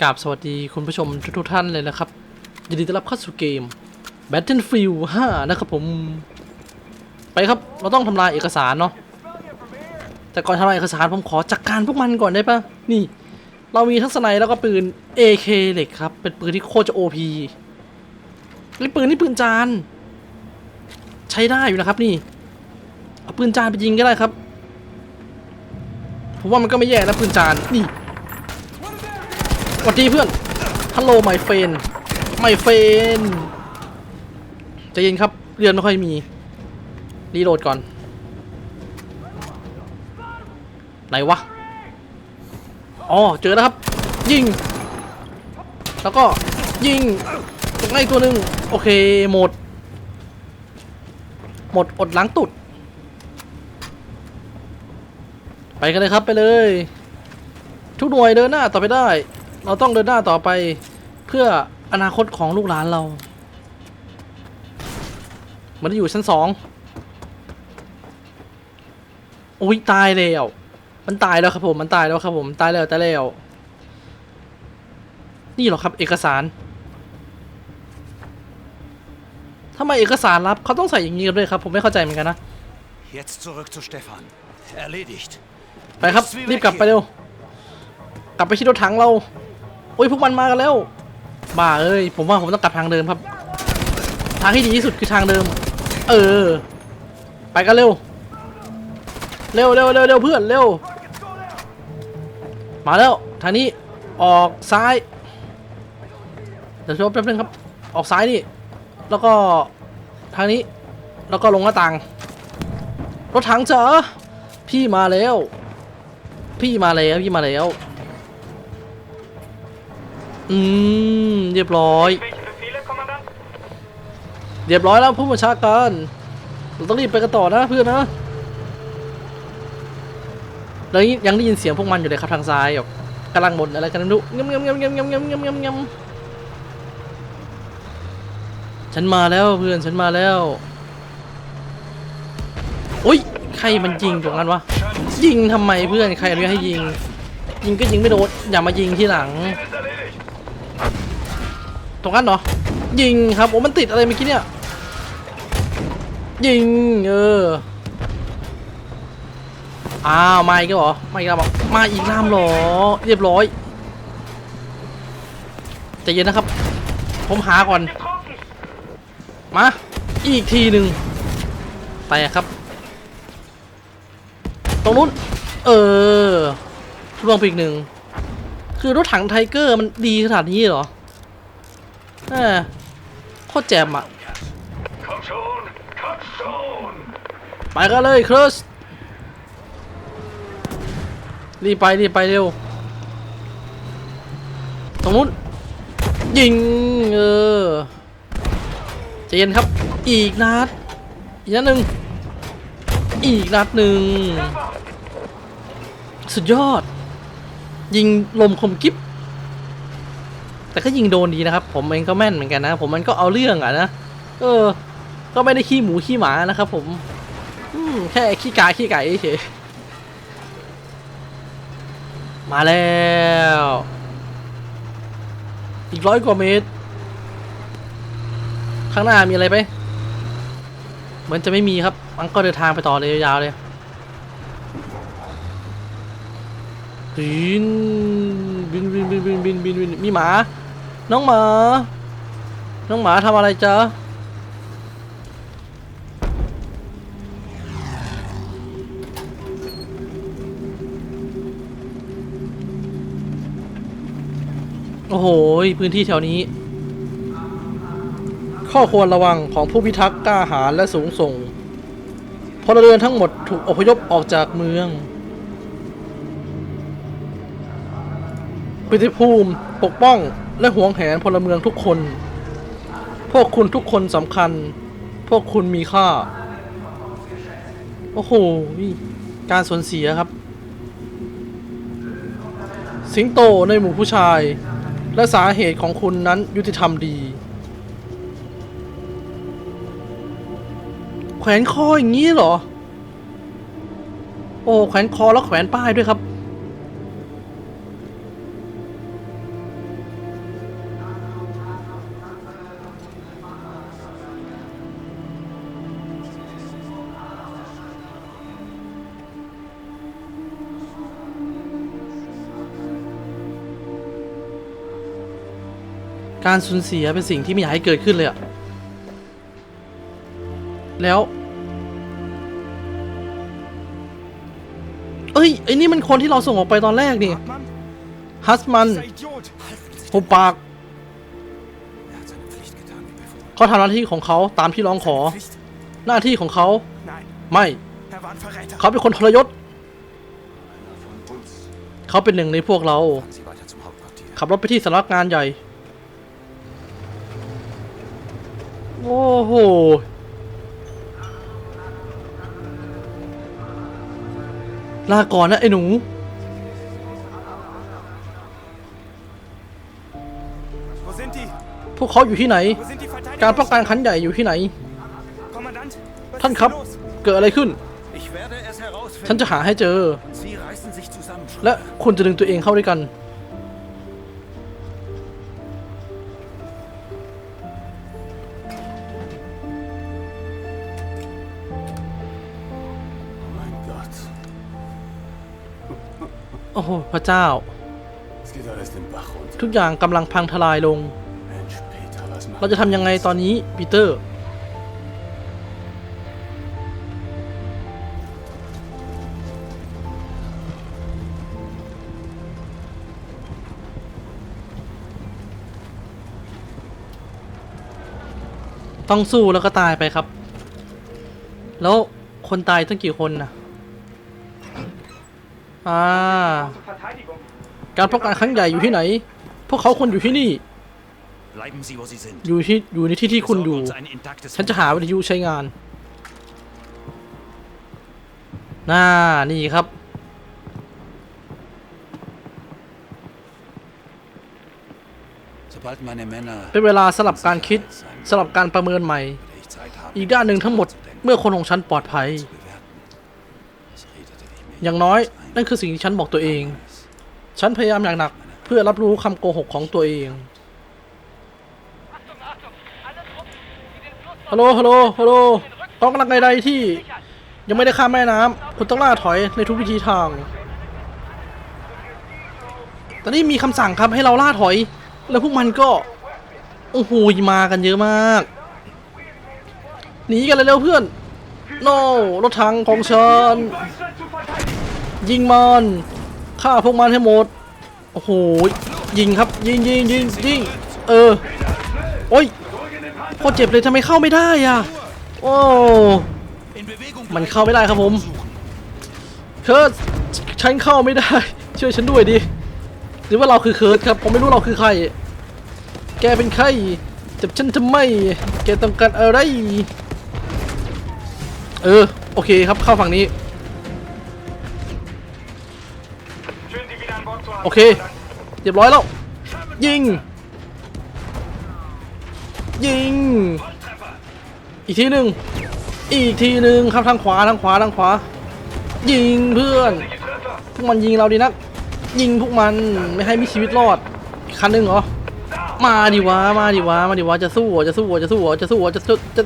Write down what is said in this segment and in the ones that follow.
กราบสวัสดีคุณผู้ชมทุกท่านเลยนะครับยินดีต้อนรับเข้าสู่เกม Battlefield 5 นะครับผม ไปครับ เราต้องทำลายเอกสารเนาะแต่ก่อนทำลายเอกสารผมขอจัดกการพวกมันก่อนได้ปะนี่ เรามีทั้งสไนแล้วก็ปืน AK เหล็กครับ เป็นปืนที่โคตรจะ OP นี่ปืนนี่ปืนจาน ใช้ได้อยู่นะครับนี่ เอาปืนจานไปยิงก็ได้ครับผมว่ามันก็ไม่แย่นะปืนจานนี่ สวัสดีเพื่อน ฮัลโหลไมเฟนไมเฟนใจเย็นครับ เรือนไม่ค่อยมี รีโหลดก่อน ไหนวะ อ๋อ เจอแล้วครับ ยิง แล้วก็ยิงตรงไหนตัวหนึ่งโอเค หมด หมดอดล้างตุด ไปกันเลยครับไปเลย ทุกหน่วยเดินหน้าต่อไปได้ เราต้องเดินหน้าต่อไปเพื่ออนาคตของลูกหลานเรา มันได้อยู่ชั้นสองโอ้ยตายแล้ว มันตายแล้วครับผม มันตายแล้วครับผม ตายแล้วตายแล้ว นี่เหรอครับ เอกสารทำไมเอกสารลับเขาต้องใส่อย่างนี้กันด้วยครับ ผมไม่เข้าใจเหมือนกันนะ Jetzt zurück zu Stefan. Erledigt. ไปครับ รีบกลับไปเร็ว กลับไปที่รถถังเราโอ้ยพวกมันมากันแล้วบ้าเอ้ยผมว่าผมต้องกลับทางเดิมครับ ทางที่ดีที่สุดคือทางเดิม เออ ไปกันเร็ว เร็วเร็วเร็วเร็วเพื่อนเร็ว มาแล้วทางนี้ออกซ้ายเดี๋ยวช่วยแป๊บนึงครับ ออกซ้ายนี่แล้วก็ทางนี้แล้วก็ลงหน้าต่างรถถังเจอพี่มาแล้ว พี่มาแล้วพี่มาแล้ว อืมเรียบร้อย เรียบร้อยแล้วผู้บัญชาการเราต้องรีบไปกันต่อนะเพื่อนนะแล้วยังได้ยินเสียงพวกมันอยู่เลยครับทางซ้ายแบบกำลังบ่นอะไรกันไม่รู้เงียบเงียบเงียบเงียบเงียบเงียบเงียบเงียเงียฉันมาแล้วเพื่อนฉันมาแล้วโอ้ยใครมันยิงตรงนั้นวะยิงทำไมเพื่อนใครอนุญาตให้ยิง ยิงก็ยิงไม่โดนอย่ามายิงที่หลัง ตรงนั้นเหรอ ยิงครับโอ้มันติดอะไรเมื่อกี้เนี่ย ยิง เออ อ้าว มาอีกแล้วเหรอ มาอีกแล้วบอกมาอีกลามเหรอ เรียบร้อยใจเย็นนะครับ ผมหาก่อน มา อีกทีหนึ่งไปครับ ตรงนู้น เออลวงไปอีกหนึ่ง คือรถถังไทเกอร์มันดีขนาดนี้เหรอ เออโคตรแจ่มอะ Komm schon, komm schon. ไปกันเลยคริสรีบไปรีบไปเร็วตรงนู้นยิงเออใจเย็นครับ อีกนัดอีกนัดหนึ่งอีกนัดหนึ่งสุดยอด ยิงลมคมกิฟ แต่ก็ยิงโดนดีนะครับ ผมเองก็แม่นเหมือนกันนะ ผมมันก็เอาเรื่องอะนะ เออ ก็ไม่ได้ขี้หมูขี้หมานะครับ ผม อืมแค่ขี้กาขี้ไก่เฉยมาแล้ว อีกร้อยกว่าเมตร ข้างหน้ามีอะไรไหมเหมือนจะไม่มีครับมันก็เดินทางไปต่อเลยยาวๆเลยบินบินบินบินบินบินบินมีหมา น้องหมา น้องหมาทำอะไรจ๊ะ โอ้โห พื้นที่แถวนี้ ข้อควรระวังของผู้พิทักษ์กล้าหาญและสูงส่งพลเรือนทั้งหมดถูกอพยพออกจากเมืองปฏิภูมิปกป้อง และหวงแหนพลเมืองทุกคน พวกคุณทุกคนสำคัญ พวกคุณมีค่า โอ้โห การสูญเสียครับ สิงโตในหมู่ผู้ชาย และสาเหตุของคุณนั้นยุติธรรมดี แขวนคออย่างนี้เหรอ โอ้ แขวนคอแล้วแขวนป้ายด้วยครับ การสูญเสียเป็นสิ่งที่ไม่อยากให้เกิดขึ้นเลยอะแล้ว เอ้ย ไอ้นี่มันคนที่เราส่งออกไปตอนแรกนี่ ฮัสมันหุบปากเขาทำหน้าที่ของเขาตามที่ร้องขอ หน้าที่ของเขา ไม่ เขาเป็นคนทรยศ เขาเป็นหนึ่งในพวกเรา ขับรถไปที่สำนักงานใหญ่ โอ้โหลาก่อนนะไอ้หนู Wo sind die? พวกเขาอยู่ที่ไหน Wo sind die การป้องกัน Verteidiger? ขันใหญ่อยู่ที่ไหน Kommandant, was ท่าน ist ครับ hier los? เกิดอะไรขึ้น Ich werde es ฉัน herausfinden. จะหาให้เจอ Und Sie reißen sich zusammen. และ Schröder. คุณจะดึงตัวเองเข้าด้วยกัน อ้โหพระเจ้า ทุกอย่างกำลังพังทลายลง เราจะทำยังไงตอนนี้ปีเตอร์ ต้องสู้แล้วก็ตายไปครับ แล้วคนตายตั้งกี่คนนะ อ่า การป้องกันครั้งใหญ่อยู่ที่ไหน พวกเขาควรอยู่ที่นี่ อยู่ที่อยู่ในที่ที่คุณอยู่ ฉันจะหาวิทยุใช้งาน น่า นี่ครับ เป็นเวลาสลับการคิดสลับการประเมินใหม่ อีกด้านหนึ่งทั้งหมดเมื่อคนของฉันปลอดภัย อย่างน้อย นั่นคือสิ่งที่ฉันบอกตัวเอง ฉันพยายามอย่างหนักเพื่อรับรู้คำโกหกของตัวเอง ฮัลโหล ฮัลโหล ฮัลโหลกองกำลังใดๆที่ ยังไม่ได้ข้ามแม่น้ำคุณต้องล่าถอยในทุกวิธีทาง ตอนนี้มีคำสั่งครับให้เราล่าถอย แล้วพวกมันก็ โอ้โห มากันเยอะมาก หนีกันเลยเร็วเพื่อน โน่ รถถังของฉัน ยิงมันฆ่าพวกมันให้หมด โอ้โห ยิงครับ ยิงยิงยิงยิง เออ โอ้ยโคตรเจ็บเลยทำไมเข้าไม่ได้อะ โอ้ มันเข้าไม่ได้ครับผมเคิร์ดฉันเข้าไม่ได้ ช่วยฉันด้วยดิ หรือว่าเราคือเคิร์ดครับ ผมไม่รู้เราคือใคร แกเป็นใครจับฉันทำไม แกต้องการอะไร เออ โอเคครับเข้าฝั่งนี้ wieder an Bord zu haben. Okay. Kommandant. เรียบร้อยแล้ว ยิง ยิง อีกทีหนึ่งอีกทีหนึ่งครับทางขวาทางขวาทางขวา ยิงเพื่อน พวกมันยิงเราดีนัก ยิงพวกมันไม่ให้มีชีวิตรอดอีกคันหนึ่งเหรอมาดิวะมาดิวะมาดิวะจะสู้เหรอจะสู้เหรอจะสู้เหรอจะสู้เหรอจะจะจะ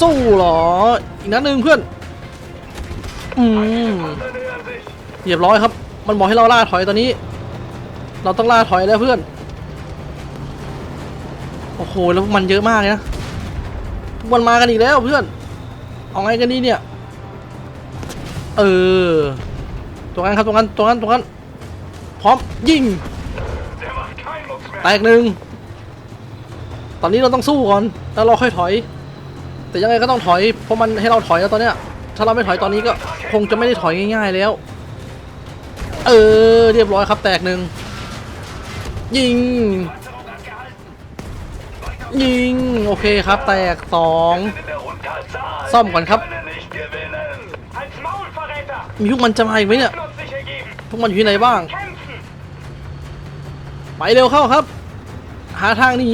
สู้เหรออีกนัดหนึ่งเพื่อนอืมเรียบร้อยครับ มันบอกให้เราล่าถอยตอนนี้ เราต้องล่าถอยแล้วเพื่อน โอ้โห แล้วมันเยอะมากเลยนะพวกมันมากันอีกแล้วเพื่อน เอาไงกันดีเนี่ย เออตรงนั้นครับตรงนั้นตรงนั้นตรงนั้นพร้อมยิงแตกหนึ่งตอนนี้เราต้องสู้ก่อน แล้วเราค่อยถอย แต่ยังไงก็ต้องถอย เพราะมันให้เราถอยแล้วตอนเนี้ย ถ้าเราไม่ถอยตอนนี้ก็คงจะไม่ได้ถอยง่าย ๆ แล้ว เออ เรียบร้อยครับแตกหนึ่งยิง ยิง โอเคครับ แตกสอง In der Unterzahl. Sam, Mann, hab- Können nicht gewinnen. Als Maulverräter. มีพวกมันจะมาอีกไหมเนี่ยพวกมันอยู่ที่ไหนบ้าง ไปเร็วเข้าครับ หาทางหนี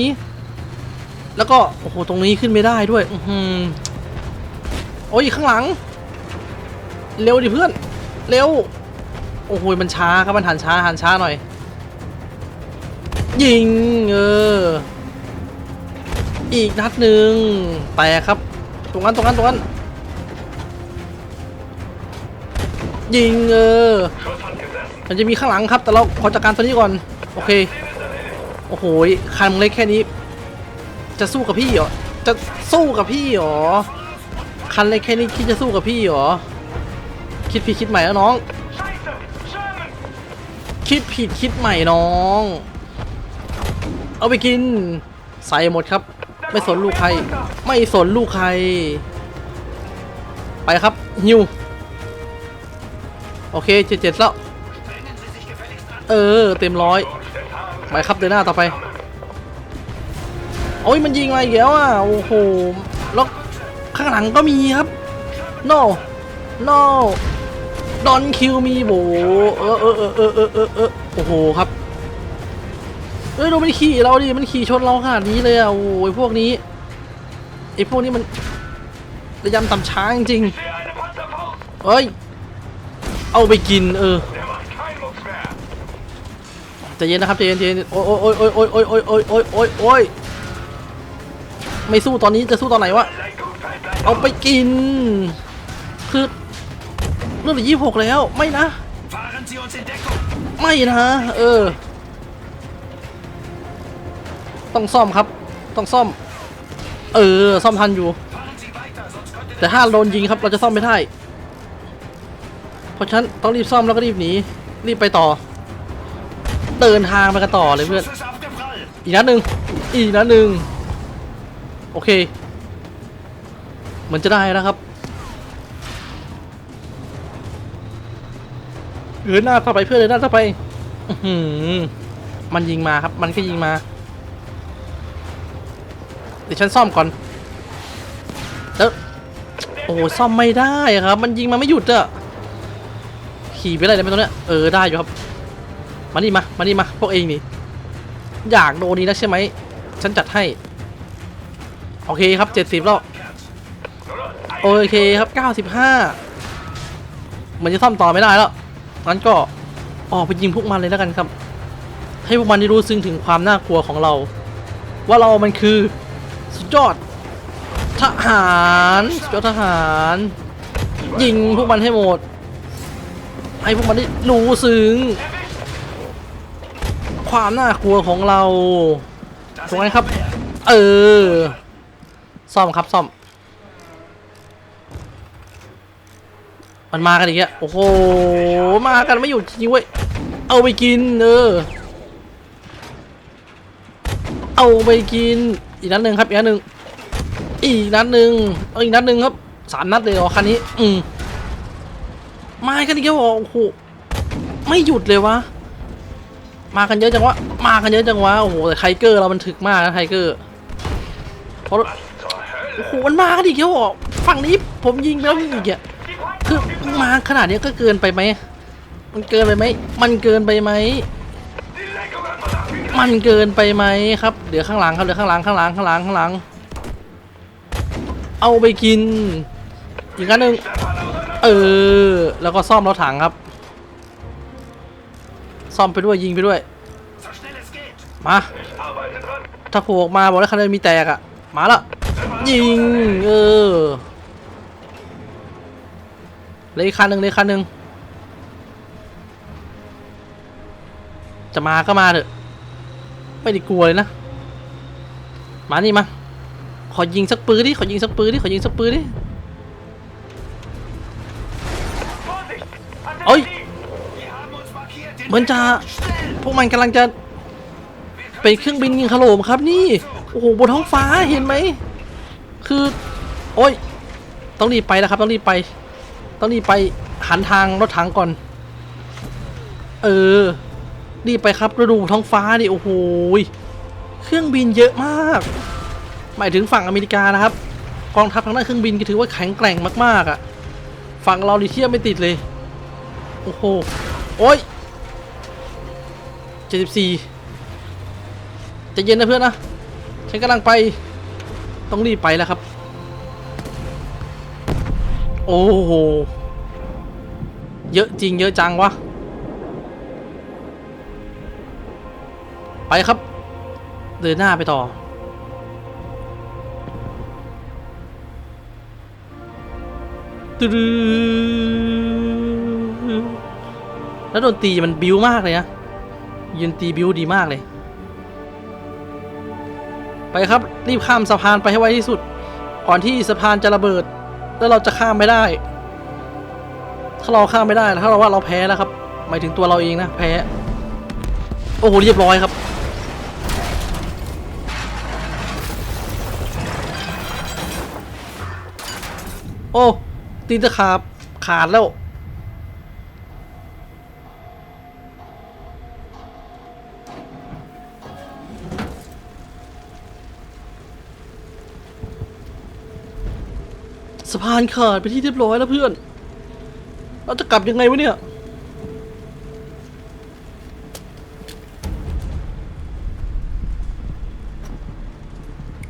แล้วก็ โอ้โห ตรงนี้ขึ้นไม่ได้ด้วย อือหือโอ้ย ข้างหลัง เร็วดิเพื่อน เร็ว โอ้โหมันช้าครับมันหันช้าหันช้าหน่อย ยิงเอออีกนัดหนึ่งแตกครับ ตรงนั้นตรงนั้นตรงนั้นยิงเออมันจะมีข้างหลังครับ แต่เราขอจัดการตัวนี้ก่อน โอเค โอ้โหคันเล็กแค่นี้ จะสู้กับพี่เหรอ จะสู้กับพี่เหรอ คันเล็กแค่นี้คิดจะสู้กับพี่เหรอ คิดผิดคิดใหม่แล้วน้อง คิดผิดคิดใหม่น้อง เอาไปกิน ใส่หมดครับ ไม่สนลูกใคร ไม่สนลูกใคร ไปครับฮิวโอเคเจ็ดเจ็ดแล้ว เออ เต็มร้อยไปครับเดินหน้าต่อไปโอ้ยมันยิงมาอีกแล้วอะโอ้โหแล้วข้างหลังก็มีครับ no no ดอนคิวมีโบเออเออเออเออเออเออเออโอ้โหครับเอ้ยดูมันขี่เราดิมันขี่ชนเราขนาดนี้เลยอะโอ้ยพวกนี้ไอ้พวกนี้มันระยำต่ำช้าจริงๆเอ้ยเอาไปกินเออใจเย็นนะครับใจเย็นใจเย็นโอ้ยโอ้ยโอ้ยโอ้ยโอ้ยโอ้ยโอ้ยโอ้ยโอ้ยโอ้ยไม่สู้ตอนนี้จะสู้ตอนไหนวะเอาไปกิน เรื่องเหลือยี่หกแล้วไม่นะ ไม่นะเออ ต้องซ่อมครับ ต้องซ่อม เออ ซ่อมทันอยู่ แต่ถ้าโดนยิงครับ เราจะซ่อมไม่ได้เพราะฉะนั้นต้องรีบซ่อมแล้วก็รีบหนีรีบไปต่อ เดินทางไปกันต่อเลยเพื่อน อีกนัดหนึ่งอีกนัดหนึ่งโอเคเหมือนจะได้นะครับ เดินหน้าต่อไปเพื่อนเดินหน้าต่อไปอืมันยิงมาครับ มันก็ยิงมา เดี๋ยวฉันซ่อมก่อนแล้วโอ้ซ่อมไม่ได้ครับ มันยิงมาไม่หยุดอะขี่ไปอะไรได้ไหมตรงเนี้ยเออได้อยู่ครับ มานี่มา มานี่มา พวกเองนี่ อยากโดนนี้นะใช่ไหม ฉันจัดให้ โอเคครับเจ็ดสิบแล้วโอเคครับเก้าสิบห้ามันจะซ่อมต่อไม่ได้แล้ว งั้นก็ออกไปยิงพวกมันเลยแล้วกันครับ ให้พวกมันได้รู้ซึ้งถึงความน่ากลัวของเรา ว่าเรามันคือสุดยอดทหารสุดยอดทหาร ยิงพวกมันให้หมด ให้พวกมันได้รู้ซึ้งความน่ากลัวของเราตรงนั้นครับ เออ ซ่อมครับซ่อม มันมากันอีกแล้วโอ้โห มากันไม่หยุดจริงเว้ย เอาไปกินเออ เอาไปกิน อีกนัดหนึ่งครับ อีกนัดหนึ่งอีกนัดหนึ่งเอาอีกนัดหนึ่งครับสามนัดเลยเหรอคันนี้ อืมมากันอีกแล้วโอ้โห ไม่หยุดเลยวะ มากันเยอะจังวะ มากันเยอะจังวะ โอ้โห แต่ไทเกอร์เรามันถึกมากนะไทเกอร์เพราะโอ้โห มันมากันอีกแล้วเหฝั่งนี้ผมยิงไปแล้วอีกอะ มาขนาดนี้ก็เกินไปไหม มันเกินไปไหม มันเกินไปไหม มันเกินไปไหมครับ เดี๋ยวข้างหลังครับ เดี๋ยวข้างหลังข้างหลังข้างหลังข้างหลัง เอาไปกิน อีกอันหนึ่งเออ แล้วก็ซ่อมรถถังครับ ซ่อมไปด้วยยิงไปด้วย มา ถ้าโผล่ออกมาบอกแล้วคันนี้มีแตกอะมาละยิง เออ เลยอีกคันหนึ่งเลยคันหนึ่งจะมาก็มาเถอะไม่ได้กลัวเลยนะ มานี่มา ขอยิงสักปืนดิ ขอยิงสักปืนดิ ขอยิงสักปืนดิ Vorsicht! Oi! Artillerie! Wir haben uns markiert! Den เหมือนจะพวกมันกำลังจะเป็นเครื่องบินยิงถล่มครับนี่ โอ้โหบนท้องฟ้าเห็นไหม คือ โอ้ย ต้องรีบไปนะครับ ต้องรีบไป ต้องรีบไปหันทางรถถังก่อน เออ รีบไปครับแล้วดูท้องฟ้าดิโอ้โหเครื่องบินเยอะมาก หมายถึงฝั่งอเมริกานะครับ กองทัพทางด้านเครื่องบินก็ถือว่าแข็งแกร่งมากๆอะ่ะ ฝั่งเราดิเทียบไม่ติดเลย โอ้โห โอ้ยเจ็ดสิบสี่จะเย็นนะเพื่อนนะ ฉันกำลังไป ต้องรีบไปแล้วครับ โอ้โห เยอะจริงเยอะจังวะ ไปครับ เดินหน้าไปต่อตแล้วดนตรีมันบิวมากเลยนะยืนตรีบิวดีมากเลย ไปครับ รีบข้ามสะพานไปให้ไวที่สุด ก่อนที่สะพานจะระเบิด แล้วเราจะข้ามไม่ได้ ถ้าเราข้ามไม่ได้ถ้าเราว่าเราแพ้แล้วครับ หมายถึงตัวเราเองนะแพ้ โอ้โหเรียบร้อยครับ โอ้ตีนตะขาบขาดแล้วะพานขาดไปนที่เรียบร้อยแล้วเพื่อน เราจะกลับยังไงวะเนี่ย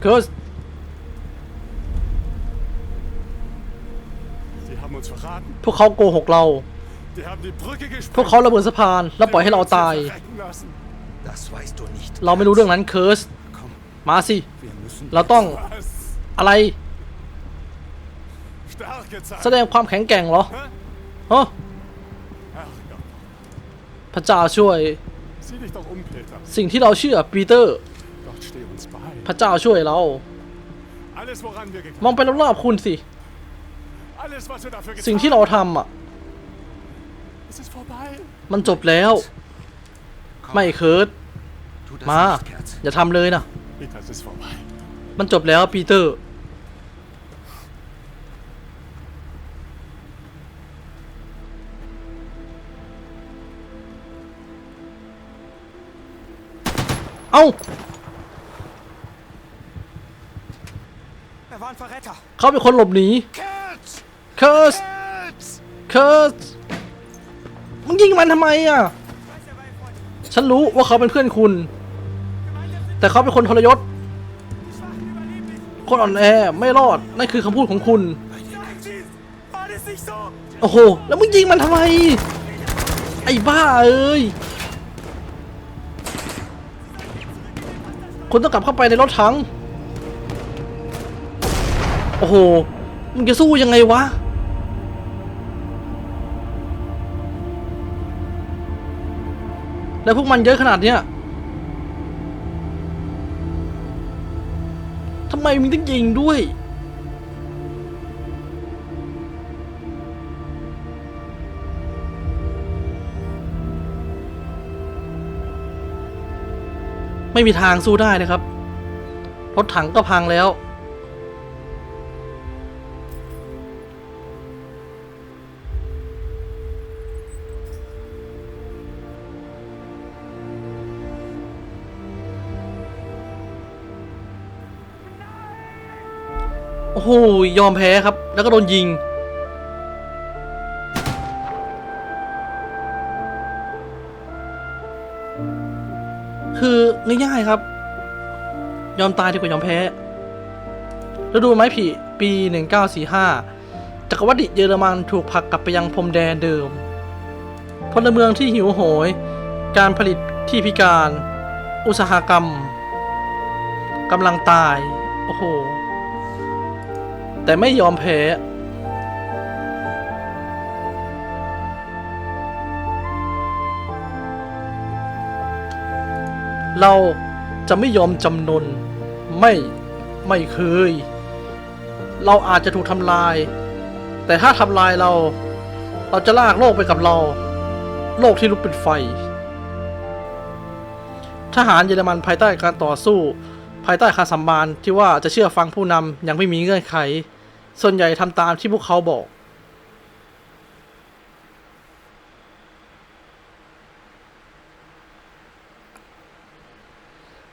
เคิร์ส Sie haben uns verraten. พวกเขาโกหกเรา Die haben die Brücke พวก gesprengt. เขาระเบิดสะพาน แล้วปล่อยให้เราตาย Verrecken lassen. Das weißt du nicht. เราไม่รู้เรื่องนั้นเคิร์ส Komm, มาสิ wir müssen. เราต้อง Was? อะไร Starke Zeit. แสดงความแข็งแกร่งเหรอ Hä? ฮะ Ach Gott. พระเจ้าช่วย Sieh dich doch um, Peter. สิ่งที่เราเชื่อปีเตอร์ Gott steh uns bei. พระเจ้าช่วยเรา Alles, woran wir มอง geglaubt ไปรอบๆคุณสิ Alles, was wir dafür สิ่ง getan ที่เราทำอะ Es ist vorbei. มันจบแล้ว ไม่เคิร์ส Tu das มา nicht, Kerz. อย่าทำเลยนะ Peter, es ist vorbei. มันจบแล้วปีเตอร์ เอ้า Er war ein Verräter. เขาเป็นคนหลบหนี Kerz! เคิร์ส Kerz! เคิร์สมึงยิงมันทำไมอะ Ich weiß, er war ein Freund. ฉันรู้ว่าเขาเป็นเพื่อนคุณ แต่เขาเป็นคนทรยศ Die Schwachen überleben nicht. คนอ่อนแอไม่รอด นั่นคือคำพูดของคุณ Nein, schieß! War das nicht so? โอ้โห แล้วมึงยิงมันทำไม ไอ้บ้าเอ้ย คุณต้องกลับเข้าไปในรถถัง โอ้โห มึงจะสู้ยังไงวะ แล้วพวกมันเยอะขนาดเนี้ยทำไมมึงต้องยิงด้วย ไม่มีทางสู้ได้นะครับ รถถังก็พังแล้ว โอ้โหยอมแพ้ครับ แล้วก็โดนยิง ง่ายๆครับ ยอมตายดีกว่ายอมแพ้แล้วดูไหมผีปี 1945 จักรวรรดิเยอรมันถูกผลักกลับไปยังพรมแดนเดิมพลเมืองที่หิวโหย การผลิตที่พิการ อุตสาหกรรมกำลังตาย โอ้โห แต่ไม่ยอมแพ้ เราจะไม่ยอมจำนน ไม่ไม่เคย เราอาจจะถูกทำลาย แต่ถ้าทำลายเรา เราจะลากโลกไปกับเรา โลกที่ลุกเป็นไฟ ทหารเยอรมันภายใต้การต่อสู้ ภายใต้คำสัมบานที่ว่าจะเชื่อฟังผู้นำย่างไม่มีเงื่อนไข ส่วนใหญ่ทำตามที่พวกเขาบอก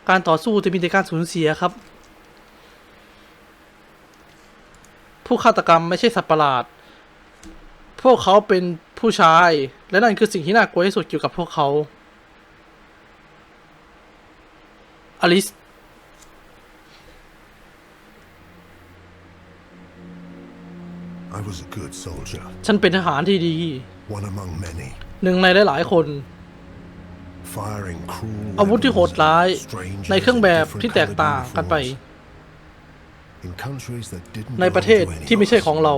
การต่อสู้จะมีแต่การสูญเสียครับ ผู้ฆาตกรรมไม่ใช่สัตว์ประหลาด พวกเขาเป็นผู้ชาย และนั่นคือสิ่งที่น่ากลัวที่สุดเกี่ยวกับพวกเขา อลิส I was a good soldier, ฉันเป็นทหารที่ดี one among many, หนึ่งในหลายๆคน firing cruel อาวุธที่โหด weapons ร้าย at strangers ในเครื่องแบบ in ที่แตก different ต่าง colored กันไป uniforms, in countries that didn't ใน belong ประเทศ to any ที่ไม่ of ใช่ us. ของเรา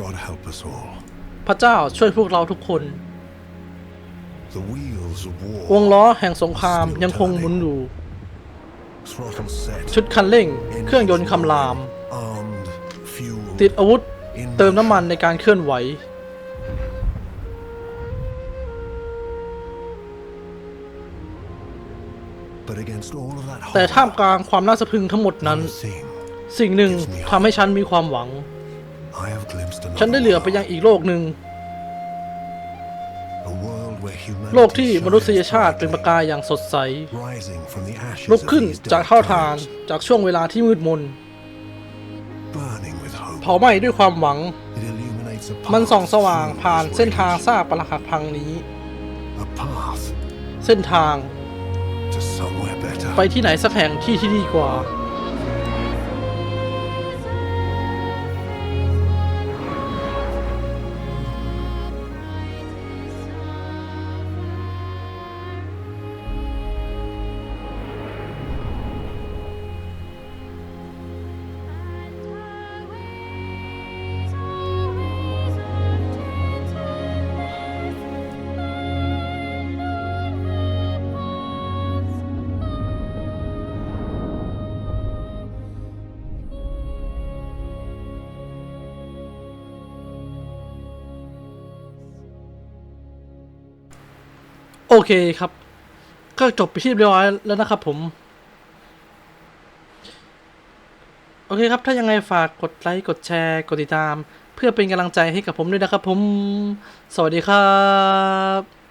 God help us all. พระเจ้าช่วยพวกเราทุกคน The wheels of วง war. ล้อแห่งสงครามยังคงหมุนอยู่ Throttle set. ชุดคันเร่ง เครื่องยนต์คำราม Armed. Fuel. ติดอาวุธ เติมน้ำมันในการเคลื่อนไหว แต่ท่าม horror, กลางความน่าสะพรึงทั้งหมดนั้น one thing สิ่งหนึ่งทำให้ฉันมีความหวัง I have glimpsed another ฉันได้เหลือไปยังอีกโลกหนึ่ง world, a world where humanity โลกที่มนุษยชาติ shines เป็นประกายอย่างสดใส rising from the ashes ลุก of ขึ้น these จาก dark เท่าทาน times, จากช่วงเวลาที่มืดมน burning with hope. เผาไหม้ด้วยความหวัง It illuminates a มัน path ส่องสว่าง through ผ่าน this เส้นทาง raging- ซากปรักหักพังนี้ a path เส้นทาง to somewhere better. ไปที่ไหนสักแห่งที่ที่ดีกว่า โอเคครับ ก็จบไปที่เรียบร้อยแล้วนะครับผม โอเคครับ ถ้ายังไงฝากกดไลค์ กดแชร์ กดติดตาม เพื่อเป็นกำลังใจให้กับผมด้วยนะครับผม สวัสดีครับ